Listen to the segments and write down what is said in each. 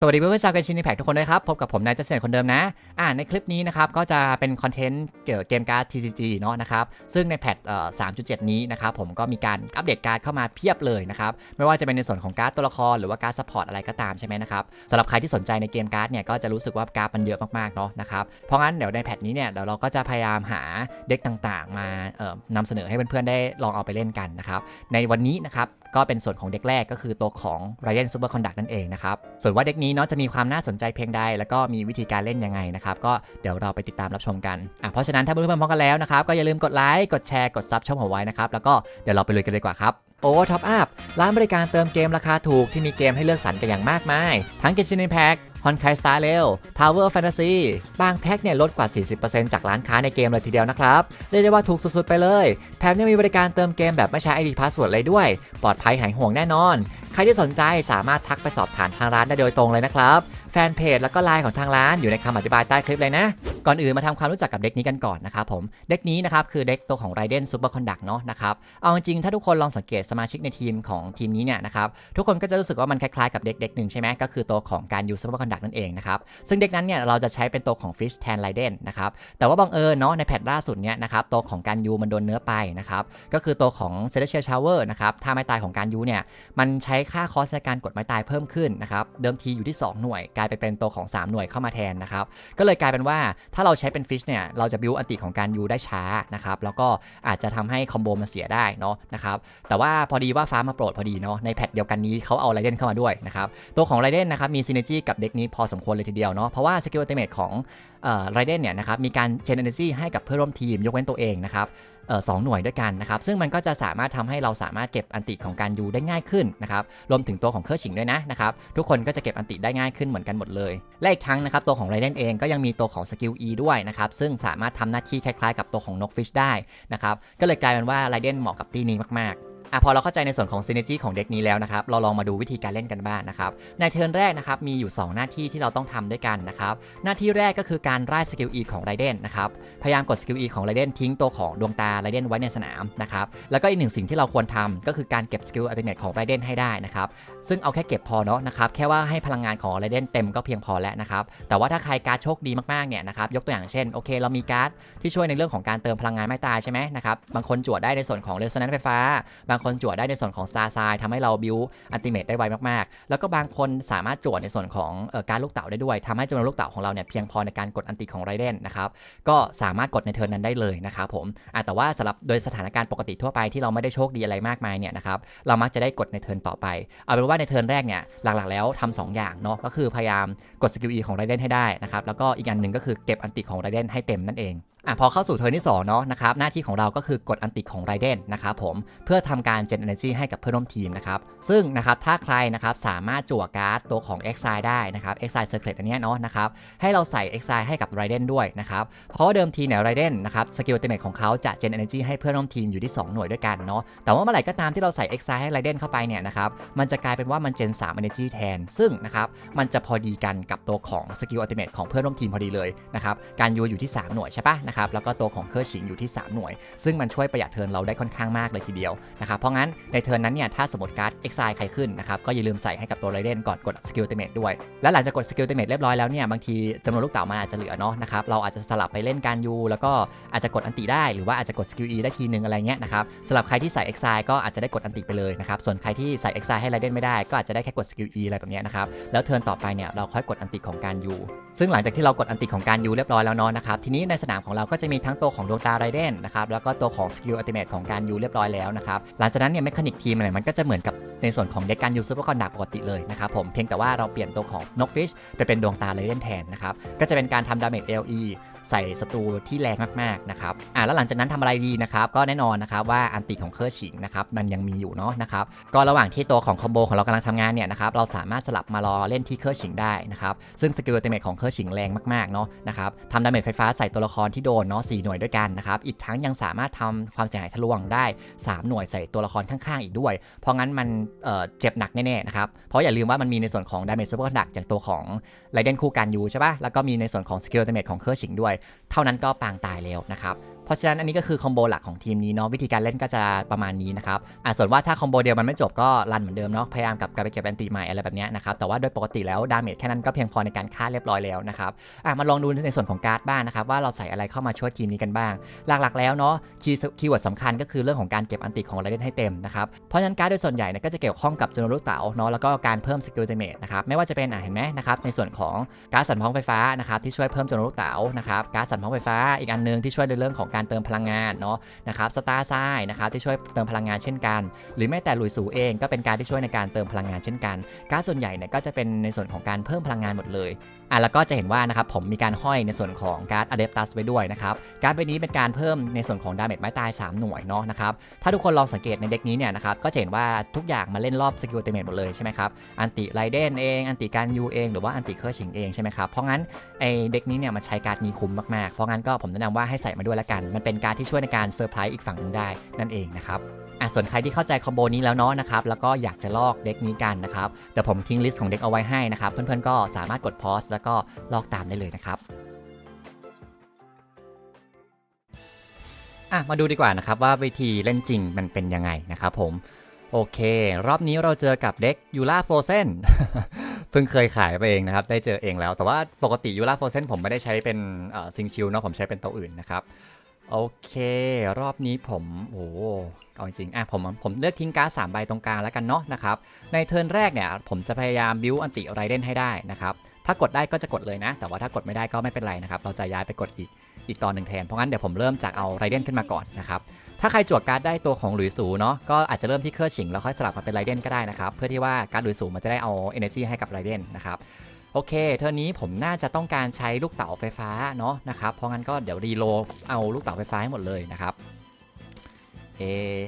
สวัสดีเพื่อนๆชาวเกมชิน i แพ t ทุกคนด้วยครับ พบกับผมนายเจษฎคนเดิมนะ อ่าในคลิปนี้นะครับก็จะเป็นคอนเทนต์เกี่ยวกับเกมการ์ด TCG เนาะนะครับ ซึ่งในแพทเอ่อ3.7 นี้นะครับผมก็มีการอัปเดตการ์ดเข้ามาเพียบเลยนะครับ ไม่ว่าจะเป็นในส่วนของการ์ดตัวละครหรือว่าการ์ดซัพพอร์ตอะไรก็ตามใช่ไหมนะครับสำหรับใครที่สนใจในเกมการ์ดเนี่ยก็จะรู้สึกว่าการ์ดมันเยอะมากๆเนาะนะครับ เพราะงั้นเดี๋ยวในแพทนี้เนี่ยเดี๋ยวเราก็จะพยายามหาเด็กต่างๆ มาเอ่อนำเสนอให้เพื่อนๆได้ลองเอาไปเล่นกันนะครับ ในวันนี้นะครับก็เป็นส่วนของเด็กแรกก็คือตัวของ Raiden Super Conduct นั่นเองนะครับส่วนว่าเด็กนี้เนาะจะมีความน่าสนใจเพียงใด แล้วก็มีวิธีการเล่นยังไงนะครับก็เดี๋ยวเราไปติดตามรับชมกันอะเพราะฉะนั้นถ้าเพื่อนๆพร้อมกันแล้วนะครับก็อย่าลืมกดไลค์กดแชร์กดซับช่องผมไว้นะครับแล้วก็เดี๋ยวเราไปลุยกันเลยกว่าครับโอ้ท็อปอัพร้านบริการเติมเกมราคาถูกที่มีเกมให้เลือกสรรกันอย่างมากมาย ทั้งเกมชินแพ็ก ฮอนไคสตาร์เรลพาวเวอร์แฟนตาซีบางแพ็กเนี่ยลดกว่า 40%จากร้านค้าในเกมเลยทีเดียวนะครับเรียกได้ว่าถูกสุดๆไปเลย แถมยังมีบริการเติมเกมแบบไม่ใช้ ID Password เลยด้วย ปลอดภัยหายห่วงแน่นอน ใครที่สนใจสามารถทักไปสอบถามทางร้านได้โดยตรงเลยนะครับ แฟนเพจแล้วก็ไลน์ของทางร้านอยู่ในคำอธิบายใต้คลิปเลยนะ ก่อนอื่นมาทำความรู้จักกับเด็กนี้กันก่อนนะครับผมเด็กนี้นะครับคือเด็กตัวของ Raiden Super Conduct เนาะนะครับเอาจริงถ้าทุกคนลองสังเกตสมาชิกในทีมของทีมนี้เนี่ยนะครับทุกคนก็จะรู้สึกว่ามันคล้ายๆกับเด็กเด็กหนึ่งใช่ไหมก็คือตัวของการยู Super Conduct นั่นเองนะครับซึ่งเด็กนั้นเนี่ยเราจะใช้เป็นตัวของ Fish แทน Raiden นะครับแต่ว่าบังเอิญเนาะในแพทล่าสุดเนี่ยนะครับตัวของการยูมันโดนเนื้อไปนะครับก็คือตัวของ Celestial Shower นะครับท่าไม้ตายของการยูเนี่ยมันใช้ค่าคอสในการกดไม้ตายเพิ่มขึ้นนะครับเดิมทีอยู่ที่ 2 หน่วยกลายไปเป็นตัวของ 3 หน่วยเข้ามาแทนนะครับ ก็เลยกลายเป็นว่าถ้าเราใช้เป็น Fish เนี่ย เราจะบิวอันติของการยูได้ช้านะครับ แล้วก็อาจจะทำให้คอมโบมันเสียได้เนาะนะครับ แต่ว่าพอดีว่าฟ้ามาโปรดพอดีเนาะ ในแพทเดียวกันนี้เขาเอาไรเดนเข้ามาด้วยนะครับ ตัวของไรเดนนะครับมีซีเนจีกับเด็กนี้พอสมควรเลยทีเดียวเนาะ เพราะว่าสกิลอัตเมทของไรเดนเนี่ยนะครับมีการเจนเนจีให้กับเพื่อนร่วมทีมยกเว้นตัวเองนะครับ สองหน่วยด้วยกันนะครับซึ่งมันก็จะสามารถทำให้เราสามารถเก็บอันติของการยูได้ง่ายขึ้นนะครับรวมถึงตัวของเครื่องชิงด้วยนะนะครับทุกคนก็จะเก็บอันติได้ง่ายขึ้นเหมือนกันหมดเลย และอีกทั้งนะครับตัวของไรเดนเองก็ยังมีตัวของสกิล E ด้วยนะครับซึ่งสามารถทำหน้าที่คล้ายๆ กับตัวของนกฟิชได้นะครับก็เลยกลายเป็นว่าไรเดนเหมาะกับตีนี้มากๆ อะพอเราเข้าใจในส่วนของ Synergy ของเด็กนี้แล้วนะครับ เราลองมาดูวิธีการเล่นกันบ้างนะครับ ในเทิร์นแรกนะครับ มีอยู่ 2 หน้าที่ที่เราต้องทำด้วยกันนะครับ หน้าที่แรกก็คือการไล่สกิล E ของไรเดนนะครับ พยายามกดสกิล E ของไรเดนทิ้งตัวของดวงตาไรเดนไว้ในสนามนะครับ แล้วก็อีกหนึ่งสิ่งที่เราควรทำก็คือการเก็บสกิลอัลติเมทของไรเดนให้ได้นะครับ ซึ่งเอาแค่เก็บพอเนาะนะครับ แค่ว่าให้พลังงานของไรเดนเต็มก็เพียงพอแล้วนะครับ แต่ว่าถ้าใครการ์ดโชคดีมากๆเนี่ยนะครับ ยกตัวอย่างเช่น โอเค เรามีการ์ดที่ช่วยในเรื่องของการเติมพลังงานไม่ตายใช่ไหมนะครับ บางคนจวดได้ในส่วนของเรสโซแนนซ์ไฟฟ้าบางคนจวดได้ในส่วนของ Star s i ทำให้เราบิวอัลติเมทได้ไวมากๆ แล้วก็บางคนสามารถจวดในส่วนของออการลูกเต๋าได้ด้วยทำให้จำนวนลูกเต๋าของเราเนี่ยเพียงพอในการกดอันติของไรเดนนะครับก็สามารถกดในเทิร์นนั้นได้เลยนะครับผมแต่ว่าสำหรับโดยสถานการณ์ปกติทั่วไปที่เราไม่ได้โชคดีอะไรมากมายเนี่ยนะครับเรามักจะได้กดในเทิร์นต่อไป เอาเป็นว่าในเทิร์นแรกเนี่ยหลักๆ แล้วทำสองอย่างเนาะก็คือพยายามกดสกิล E ของไรเดนให้ได้นะครับแล้วก็อีกอันหนึ่งก็คือเก็บอันติของไรเดนให้เต็มนั่นเอง อะพอเข้าสู่เทิร์นที่2เนาะนะครับหน้าที่ของเราก็คือกดอันติของไรเดนนะครับผมเพื่อทำการเจนเอเนจีให้กับเพื่อนร่วมทีมนะครับซึ่งนะครับถ้าใครนะครับสามารถจั่วการ์ดตัวของ e x i ได้นะครับ e x i Circlet อันนี้เนาะนะครับให้เราใส่ e x i ให้กับไรเดนด้วยนะครับเพราะว่าเดิมทีเนี่ยไรเดนนะครับสกิลเตเมทของเขาจะเจนเอเนจีให้เพื่อนร่วมทีมอยู่ที่ 2 หน่วยด้วยกันเนาะแต่ว่าเมื่อไหร่ก็ตามที่เราใส่ e x i ให้ไรเดนเข้าไปเนี่ยนะครับมันจะกลายเป็นว่ามันเจน3 Energy แทน ซึ่งนะครับมันจะพอดีกันกับตัวของสกิลอัลติเมทของเพื่อนร่วมทีมพอดีเลยนะครับการยูอยู่ที่ 3 หน่วยใช่ปะนะครับแล้วก็ตัวของเคอร์ชิงอยู่ที่ 3 หน่วย ซึ่งมันช่วยประหยัดเทิร์นเราได้ค่อนข้างมากเลยทีเดียวนะครับเพราะงั้นในเทิร์นนั้นเนี่ยถ้าสมมติการ์ด e x i ใครขึ้นนะครับก็อย่าลืมใส่ให้กับตัวไรเดนก่อนกดสกิลอัลติเมทด้วย และหลังจากกดสกิลอัลติเมทเรียบร้อยแล้วเนี่ยบางทีจำนวนลูกเต๋ามันอาจจะเหลือเนาะนะครับเราอาจจะสลับไปเล่นการยูแล้วก็อาจจะกดอันติได้หรือว่าอาจจะกดสกิล E ได้ทีนึงอะไรเงี้ยนะครับสำหรับใครที่ใส่ e x i ก็อาจจะได้กดอันติไปเลยนะครับส่วนใครที่ใส่ e x i ให้ไรเดนไม่ได้ก็อาจจะได้แค่กดสกิล E อะไรแบบเนี้ยนะครับแล้วเทิร์นต่อไปเนี่ยเราค่อยกดอันติของการยูซึ่งหลังจากที่เรากดอันติของการยูเรียบร้อยแล้วเนาะนะครับทีนี้ในสนามของเราก็จะมีทั้งตัวของดวงตาไรเดนนะครับแล้วก็ตัวของสกิลอัลติเมทของการยูเรียบร้อยแล้วนะครับหลังจากนั้นเนี่ยแมคานิกทีมเนี่ยมันก็จะเหมือนกับในส่วนของเด็กการยูซูเปอร์คอนดักปกติเลยนะครับผมเพียงแต่ว่าเราเปลี่ยนตัวของนกฟิชไปเป็นดวงตาไรเดนแทนนะครับก็จะเป็นการทำดาเมจ LE ใส่ศัตรูที่แรงมากๆนะครับอ่าแล้วหลังจากนั้นทำอะไรดีนะครับก็แน่นอนนะครับว่าอันติของเคอร์ชิงนะครับมันยังมีอยู่เนาะนะครับก็ระหว่างที่ตัวของคอมโบของเรากำลังทำงานเนี่ยนะครับเราสามารถสลับมารอเล่นที่เคอร์ชิงได้นะครับซึ่งสกิลอัลติเมทของเคอร์ชิงแรงมากๆเนาะนะครับทำดาเมจไฟฟ้าใส่ตัวละครที่โดนเนาะสหน่วยด้วยกันนะครับอีกทั้งยังสามารถทำความเสียหายทะลวงได้ 3 หน่วยใส่ตัวละครข้างๆอีกด้วย เพราะงั้นมันเอ่อเจ็บหนักแน่ๆนะครับเพราะอย่าลืมว่ามันมีในส่วนของดาเมจซูเปอร์ดักจากตัวของไรเดนคู่กันยูใช่ปะแล้วก็มีในส่วนของสกิลอัลติเมทของเคอร์ชิงด้วยเท่านั้นก็ปางตายแล้วนะครับ เพราะฉะนั้นอันนี้ก็คือคอมโบหลักของทีมนี้เนาะวิธีการเล่นก็จะประมาณนี้นะครับอะส่วนว่าถ้าคอมโบเดียวมันไม่จบก็รันเหมือนเดิมเนาะพยายามกลับกลับไปเก็บแอนติใหม่อะไรแบบนี้นะครับแต่ว่าโดยปกติแล้วดาเมจแค่นั้นก็เพียงพอในการฆ่าเรียบร้อยแล้วนะครับอะมาลองดูในส่วนของการ์ดบ้างนะครับว่าเราใส่อะไรเข้ามาช่วยทีมนี้กันบ้าง หลักๆแล้วเนาะคีย์คีย์เวิร์ดสำคัญก็คือเรื่องของการเก็บอันติของไรเดนให้เต็มนะครับเพราะฉะนั้นการ์ดโดยส่วนใหญ่เนี่ยก็จะเกี่ยวข้องกับจำนวนลูกเต๋าเนาะแล้วก็การเพิ่มสกิลเดเมจนะครับไม่ว่าจะเป็นอะเห็นไหมนะครับในส่วนของการ์ดสั่นพ้องไฟฟ้านะครับที่ช่วยเพิ่มจำนวนลูกเต๋านะครับการ์ดสั่นพ้องไฟฟ้าอีกอันนึงที่ช่วยในเรื่องของการเติมพลังงานเนาะนะครับสตาร์ไซนะครับที่ช่วยเติมพลังงานเช่นกัน หรือแม้แต่ลุยสูเองก็เป็นการที่ช่วยในการเติมพลังงานเช่นกัน การส่วนใหญ่เนี่ยก็จะเป็นในส่วนของการเพิ่มพลังงานหมดเลย อะแล้วก็จะเห็นว่านะครับผมมีการห้อยในส่วนของการ์ดอะเดปตัสไว้ด้วยนะครับการ์ดใบนี้เป็นการเพิ่มในส่วนของดาเมจไม้ตาย 3 หน่วยเนาะนะครับถ้าทุกคนลองสังเกตในเด็กนี้เนี่ยนะครับก็จะเห็นว่าทุกอย่างมาเล่นรอบสกิลเตเมจหมดเลยใช่ไหมครับอันติไรเดนเองอันติการยูเองหรือว่าอันติเคอร์ชิงเองใช่ไหมครับเพราะงั้นไอเด็กนี้เนี่ยมันใช้การ์ดนี้คุ้มมากๆเพราะงั้นก็ผมแนะนำว่าให้ใส่มาด้วยละกัน มันเป็นการที่ช่วยในการเซอร์ไพรส์อีกฝั่งหนึ่งได้นั่นเองนะครับ อะส่วนใครที่เข้าใจคอมโบนี้แล้วเนาะนะครับแล้วก็อยากจะลอกเด็กนี้กันนะครับเดี๋ยวผมทิ้งลิสต์ของเด็กเอาไว้ให้นะครับเพื่อนๆก็สามารถกดพอสแล้วก็ลอกตามได้เลยนะครับอะมาดูดีกว่านะครับว่าวิธีเล่นจริงมันเป็นยังไงนะครับผมโอเค รอบนี้เราเจอกับเด็กยูล่าโฟเซนเพิ่งเคยขายไปเองนะครับ ได้เจอเองแล้ว แต่ว่าปกติยูล่าโฟเซนผมไม่ได้ใช้เป็นซิงชิลเนาะผมใช้เป็นตัวอื่นนะครับ โอเค รอบนี้ผมโอ้เอาจริงอะผมผมเลือกทิ้งการ์ดสามใบตรงกลางแล้วกันเนาะนะครับ ในเทิร์นแรกเนี่ย ผมจะพยายามบิวอันติไรเดนให้ได้นะครับ ถ้ากดได้ก็จะกดเลยนะ แต่ว่าถ้ากดไม่ได้ก็ไม่เป็นไรนะครับ เราจะย้ายไปกดอีกอีกตอนหนึ่งแทน เพราะงั้นเดี๋ยวผมเริ่มจากเอาไรเดนขึ้นมาก่อนนะครับ ถ้าใครจวกการ์ดได้ตัวของหลุยสูเนาะ ก็อาจจะเริ่มที่เครือฉิงแล้วค่อยสลับมาเป็นไรเดนก็ได้นะครับ เพื่อที่ว่าการ์ดหลุยสูมันจะได้เอา energy ให้กับไรเดนนะครับ โอเค เทอร์นี้ผมน่าจะต้องการใช้ลูกเต๋าไฟฟ้าเนาะนะครับ เพราะงั้นก็เดี๋ยวรีโลเอาลูกเต๋าไฟฟ้าให้หมดเลยนะครับ เอ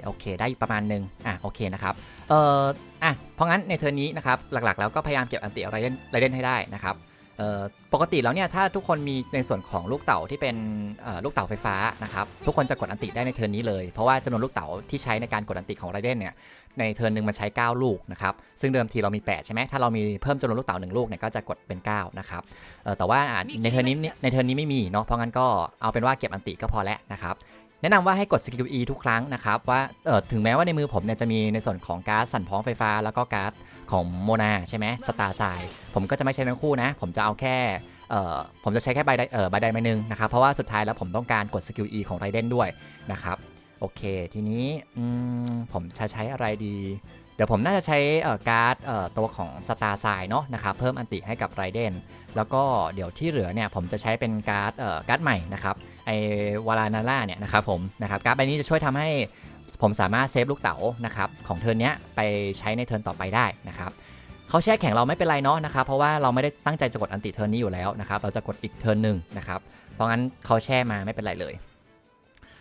โอเค ได้ประมาณหนึ่งอะโอเคนะครับ เอ่อ อะ เพราะงั้นในเทอร์นี้นะครับ หลักๆ แล้วก็พยายามเก็บอันติอะไรเดนไรเดนให้ได้นะครับเอ่อปกติแล้วเนี่ยถ้าทุกคนมีในส่วนของลูกเต๋าที่เป็นเอ่อลูกเต๋าไฟฟ้านะครับทุกคนจะกดอันติได้ในเทิร์นนี้เลย เพราะว่าจำนวนลูกเต๋าที่ใช้ในการกดอันติของไรเดนเนี่ย ในเทิร์นหนึ่งมันใช้ 9 ลูกนะครับ ซึ่งเดิมทีเรามี 8 ใช่ไหมถ้าเรามีเพิ่มจำนวนลูกเต๋า1ลูกเนี่ยก็จะกดเป็น 9 นะครับเอ่อแต่ว่าอะในเทิร์นนี้ในเทิร์นนี้ไม่มีเนาะเพราะงั้นก็เอาเป็นว่าเก็บอันติก็พอแล้วนะครับแนะนำว่าให้กดสกิล E ทุกครั้งนะครับว่าเออถึงแม้ว่าในมือผมเนี่ยจะมีในส่วนของการ์ดสั่นพ้องไฟฟ้า แล้วก็การ์ดของโมนาใช่ไหมสตาร์ไซผมก็จะไม่ใช้ทั้งคู่นะ ผมจะเอาแค่เอ่อผมจะใช้แค่ใบใดเอ่อใบใดใบหนึ่งนะครับเพราะว่าสุดท้ายแล้วผมต้องการกดสกิล E ของไรเดนด้วยนะครับ โอเค ทีนี้ผมจะใช้อะไรดี เดี๋ยวผมน่าจะใช้การ์ดตัวของสตาร์ไซเนาะนะครับเพิ่มอันติให้กับไรเดนแล้วก็เดี๋ยวที่เหลือเนี่ยผมจะใช้เป็นการ์ดการ์ดใหม่นะครับไอวาลานาร่าเนี่ยนะครับผมนะครับการ์ดใบนี้จะช่วยทำให้ผมสามารถเซฟลูกเต๋านะครับของเทิร์นเนี้ยไปใช้ในเทิร์นต่อไปได้นะครับเขาแช่แข็งเราไม่เป็นไรเนาะนะครับเพราะว่าเราไม่ได้ตั้งใจจะกดอันติเทิร์นนี้อยู่แล้วนะครับเราจะกดอีกเทิร์นหนึ่งนะครับเพราะงั้นเขาแช่มาไม่เป็นไรเลย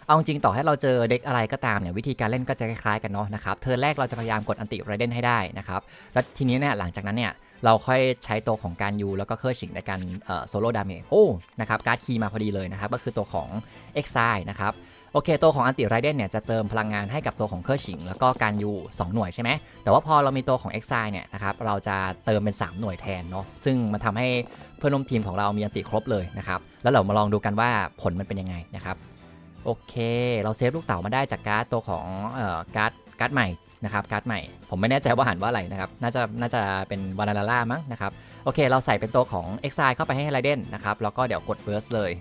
เอาจริงต่อให้เราเจอเด็กอะไรก็ตามเนี่ยวิธีการเล่นก็จะคล้ายๆกันเนาะนะครับเทิร์แรกเราจะพยายามกดอันติไรเดนให้ได้นะครับแล้วทีนี้เนี่ยหลังจากนั้นเนี่ยเราค่อยใช้ตัวของการยูแล้วก็เคอร์ชิงในการโซโล่ดาเมจโอ้นะครับการ์ดคีย์มาพอดีเลยนะครับก็คือตัวของ e x i l e นะครับโอเค ตัวของอันติไรเดนเนี่ยจะเติมพลังงานให้กับตัวของเคอร์ชิง แล้วก็การยู2หน่วยใช่ไหม แต่ว่าพอเรามีตัวของ e x i l e เนี่ยนะครับเราจะเติมเป็น 3 หน่วยแทนเนาะซึ่งมันทำให้เพื่อนร่วมทีมของเรามีอันติครบเลยนะครับ แล้วเรามาลองดูกันว่าผลมันเป็นยังไงนะครับ โอเค เราเซฟลูกเต๋ามาได้จากการ์ดตัวของเอ่อการ์ดการ์ดใหม่นะครับการ์ดใหม่ ผมไม่แน่ใจว่าหันว่าอะไรนะครับน่าจะน่าจะเป็นวานาล่ามั้งนะครับโอเค เราใส่เป็นตัวของ Exile เข้าไปให้ไรเดนนะครับแล้วก็เดี๋ยวกดเวิร์สเลย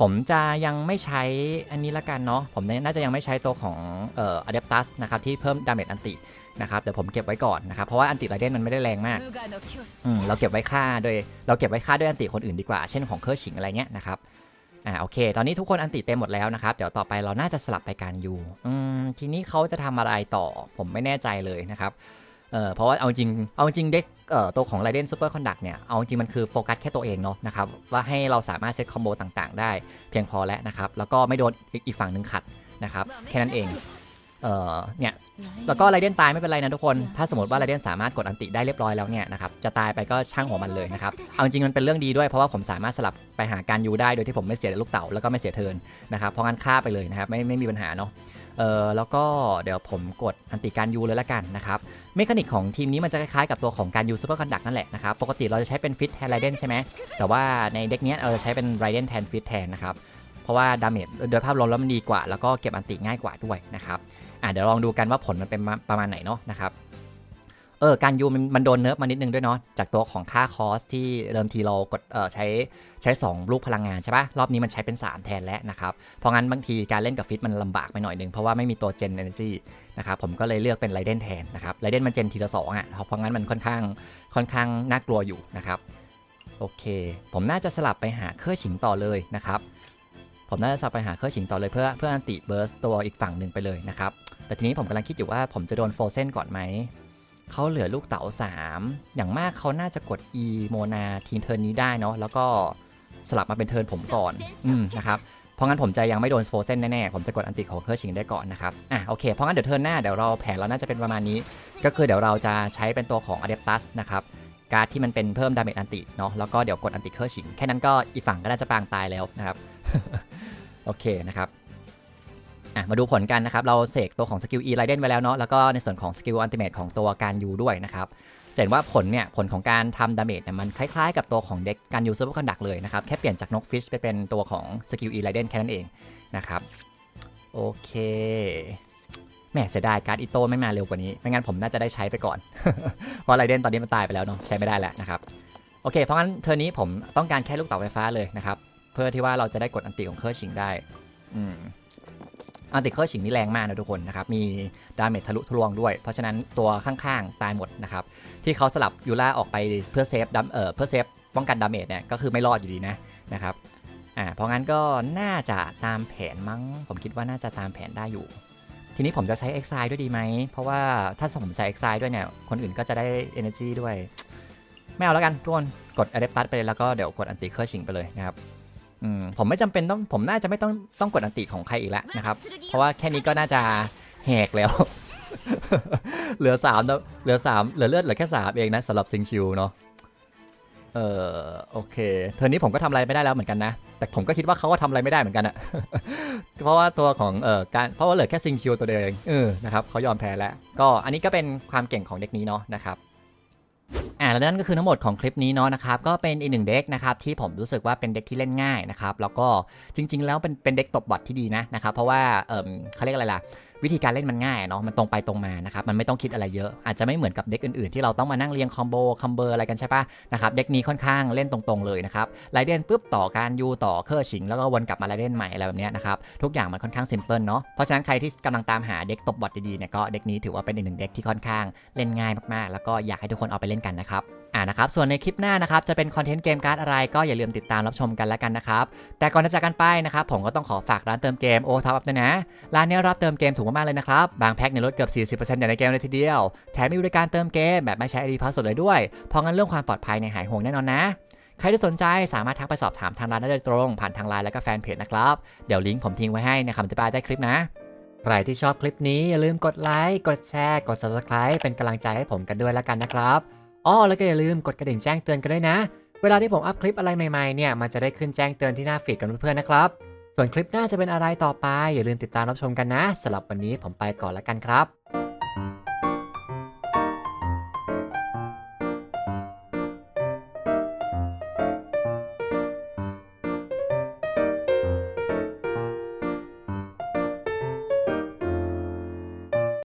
ผมจะยังไม่ใช้อันนี้ละกันเนาะผมน่าจะยังไม่ใช้ตัวของเอ่อ Adeptus นะครับที่เพิ่มดาเมจอันตินะครับเดี๋ยวผมเก็บไว้ก่อนนะครับเพราะว่าอันติไรเดนมันไม่ได้แรงมากอืมเราเก็บไว้ค่าโดยเราเก็บไว้ค่าด้วยอันติคนอื่นดีกว่าเช่นของเคอร์ชิงอะไรเงี้ยนะครับ อ่าโอเค ตอนนี้ทุกคนอันติเต็มหมดแล้วนะครับ เดี๋ยวต่อไปเราน่าจะสลับไปการยูอืมทีนี้เขาจะทำอะไรต่อผมไม่แน่ใจเลยนะครับเอ่อเพราะว่าเอาจริงเอาจริงเด็กเอ่อตัวของ Raiden Super Conduct เนี่ยเอาจริงมันคือโฟกัสแค่ตัวเองเนาะนะครับว่าให้เราสามารถเซตคอมโบต่างๆ ได้เพียงพอแล้วนะครับแล้วก็ไม่โดนอีกอีกฝั่งหนึ่งขัดนะครับแค่นั้นเองเอ่อเนี่ย แล้วก็ไรเดนตายไม่เป็นไรนะทุกคน ถ้าสมมติว่าไรเดนสามารถกดอันติได้เรียบร้อยแล้วเนี่ยนะครับ จะตายไปก็ช่างหัวมันเลยนะครับ เอาจริงมันเป็นเรื่องดีด้วยเพราะว่าผมสามารถสลับไปหาการยูได้โดยที่ผมไม่เสียลูกเต๋าแล้วก็ไม่เสียเทิร์นนะครับ เพราะงั้นฆ่าไปเลยนะครับไม่ไม่มีปัญหาเนาะ เออแล้วก็เดี๋ยวผมกดอันติการยูเลยละกันนะครับ เมคานิกของทีมนี้มันจะคล้ายๆกับตัวของการยูซูเปอร์คอนดักนั่นแหละนะครับ ปกติเราจะใช้เป็นฟิตแทนไรเดนใช่ไหมแต่ว่าในเด็กเนี้ยเราจะใช้เป็นไรเดนแทนฟิตแทนนะครับ เพราะว่าดาเมจโดยภาพรวมแล้วมันดีกว่า แล้วก็เก็บอันติง่ายกว่าด้วยนะครับ อะเดี๋ยวลองดูกันว่าผลมันเป็นประมาณไหนเนาะนะครับเออการยูมันโดนเนิร์ฟมานิดนึงด้วยเนาะจากตัวของค่าคอสที่เริ่มทีเรากดเออใช้ใช้ 2 ลูกพลังงานใช่ปะรอบนี้มันใช้เป็น 3 แทนแล้วนะครับเพราะงั้นบางทีการเล่นกับฟิตมันลำบากไปหน่อยนึง เพราะว่าไม่มีตัวเจนเอเนจีนะครับผมก็เลยเลือกเป็นไรเดนแทนนะครับไรเดนมันเจนทีละสองอะเพราะงั้นมันค่อนข้างค่อนข้างน่ากลัวอยู่นะครับโอเค ผมน่าจะสลับไปหาเครื่อฉิงต่อเลยนะครับผมน่าจะสลับไปหาเครื่อฉิงต่อเลยเพื่อเพื่ออันติเบิร์สตัวอีกฝั่งหนึ่งไปเลยนะครับ แต่ทีนี้ผมกำลังคิดอยู่ว่าผมจะโดนโฟเซนก่อนไหม เขาเหลือลูกเต๋า3 อย่างมากเขาน่าจะกด E โมนาทีเทิร์นนี้ได้เนาะ แล้วก็สลับมาเป็นเทิร์นผมก่อน อืมนะครับ เพราะงั้นผมจะยังไม่โดนโฟเซนแน่ๆ ผมจะกดอันติของเคอร์ชิงได้ก่อนนะครับ อะโอเค เพราะงั้นเดี๋ยวเทิร์นหน้าเดี๋ยวเราแผนเราน่าจะเป็นประมาณนี้ ก็คือเดี๋ยวเราจะใช้เป็นตัวของ Adeptus นะครับการ์ดที่มันเป็นเพิ่มดาเมจอันติเนาะ แล้วก็เดี๋ยวกดอันติเคอร์ชิง แค่นั้นก็อีกฝั่งก็น่าจะปางตายแล้วนะครับ โอเคนะครับ อะมาดูผลกันนะครับ เราเสกตัวของสกิล E ไรเดนไว้แล้วเนาะแล้วก็ในส่วนของสกิลอันติเมตของตัวการยูด้วยนะครับจะเห็นว่าผลเนี่ยผลของการทำดาเมจเนี่ยมันคล้ายๆ กับตัวของเด็กการยูเซอร์คอนดักเลยนะครับ แค่เปลี่ยนจากนกฟิชไปเป็นตัวของสกิล E ไรเดนแค่นั้นเองนะครับโอเคแหมเสียดายการ์ดอิโต้ไม่มาเร็วกว่านี้ ไม่งั้นผมน่าจะได้ใช้ไปก่อน เพราะไรเดนตอนนี้มันตายไปแล้วเนาะใช้ไม่ได้แล้วนะครับโอเค เพราะงั้นเทอร์นี้ผมต้องการแค่ลูกเต๋าไฟฟ้าเลยนะครับเพื่อที่ว่าเราจะได้กดอันติของเคอร์ชิงได้อืม อันติเคอร์ชิงนี่แรงมากนะทุกคนนะครับ มีดาเมจทะลุทะลวงด้วย เพราะฉะนั้นตัวข้างๆ ตายหมดนะครับ ที่เขาสลับยูล่าออกไปเพื่อเซฟดัมเอ่อเพื่อเซฟป้องกันดาเมจเนี่ยก็คือไม่รอดอยู่ดีนะนะครับอ่าเพราะงั้นก็น่าจะตามแผนมั้ง ผมคิดว่าน่าจะตามแผนได้อยู่ ทีนี้ผมจะใช้ e x i ด้วยดีไหม เพราะว่าถ้าผมใช้ e x i ด้วยเนี่ย คนอื่นก็จะได้ energy ด้วย ไม่เอาแล้วกันทุกคน กด adaptus ไปเลยแล้วก็เดี๋ยวกดอันติเคอร์ชิงไปเลยนะครับ ผมไม่จำเป็นต้องผมน่าจะไม่ต้องต้องกดอันติของใครอีกแล้วนะครับ เพราะว่าแค่นี้ก็น่าจะแหกแล้ว เหลือสามเหลือสามเหลือเลือดเหลือแค่สามเองนะสำหรับซิงชิวเนาะเออโอเคเทอร์นี้ผมก็ทำอะไรไม่ได้แล้วเหมือนกันนะ แต่ผมก็คิดว่าเขาก็ทำอะไรไม่ได้เหมือนกันอะเพราะว่าตัวของเออการเพราะว่าเหลือแค่ซิงชิวตัวเดียวเองเออนะครับเขายอมแพ้แล้ว ก็อันนี้ก็เป็นความเก่งของเด็กนี้เนาะนะครับ อ่าแล้วนั่นก็คือทั้งหมดของคลิปนี้เนาะนะครับก็เป็นอีกหนึ่งเด็กนะครับที่ผมรู้สึกว่าเป็นเด็กที่เล่นง่ายนะครับแล้วก็จริง ๆ แล้วเป็นเป็นเด็กตบบอทที่ดีนะนะครับเพราะว่าเออเขาเรียกอะไรล่ะ วิธีการเล่นมันง่ายเนาะมันตรงไปตรงมานะครับมันไม่ต้องคิดอะไรเยอะอาจจะไม่เหมือนกับเด็กอื่นๆที่เราต้องมานั่งเรียงคอมโบคอมเบอร์อะไรกันใช่ปะนะครับเด็กนี้ค่อนข้างเล่นตรงๆเลยนะครับไรเดนปุ๊บต่อการยูต่อเคอร์ชิงแล้วก็วนกลับมาไรเดนใหม่อะไรแบบเนี้ยนะครับทุกอย่างมันค่อนข้างซิมเพิลเนาะเพราะฉะนั้นใครที่กำลังตามหาเด็กตบบอทดีๆเนี่ยก็เด็กนี้ถือว่าเป็นอีกหนึ่งเด็กที่ค่อนข้างเล่นง่ายมากๆ แล้วก็อยากให้ทุกคนเอาไปเล่นกันนะครับ อ่านะครับส่วนในคลิปหน้านะครับจะเป็นคอนเทนต์เกมการ์ดอะไรก็อย่าลืมติดตามรับชมกันแล้วกันนะครับแต่ก่อนจะจากกันไปนะครับผมก็ต้องขอฝากร้านเติมเกมโอทับอัพด้วยนะร้านนี้รับเติมเกมถูกมากๆเลยนะครับบางแพ็คในยลดเกือบ 40%อย่างในเกมเลยทีเดียว แถมมีบริการเติมเกมแบบไม่ใช้ไอดีพาสดเลยด้วยเพราะงั้นเรื่องความปลอดภัยในหายห่วงแน่นอนนะใครที่สนใจสามารถทักไปสอบถามทางร้านได้โดยตรงผ่านทางไลน์และก็แฟนเพจนะครับเดี๋ยวลิงก์ผมทิ้งไว้ให้ในคำอธิบายใต้คลิปนะใครที่ชอบคลิปนี้อย่าลืมกดไลค์กดแชร์ กด subscribe เป็นกำลังใจให้ผมกันด้วยแล้วกันนะครับ อ๋อแล้วก็อย่าลืมกดกระดิ่งแจ้งเตือนกันด้วยนะ เวลาที่ผมอัพคลิปอะไรใหม่ๆเนี่ยมันจะได้ขึ้นแจ้งเตือนที่หน้าฟีดกันเพื่อนๆนะครับ ส่วนคลิปหน้าจะเป็นอะไรต่อไป อย่าลืมติดตามรับชมกันนะสำหรับวันนี้ผมไปก่อนแล้วกันครับ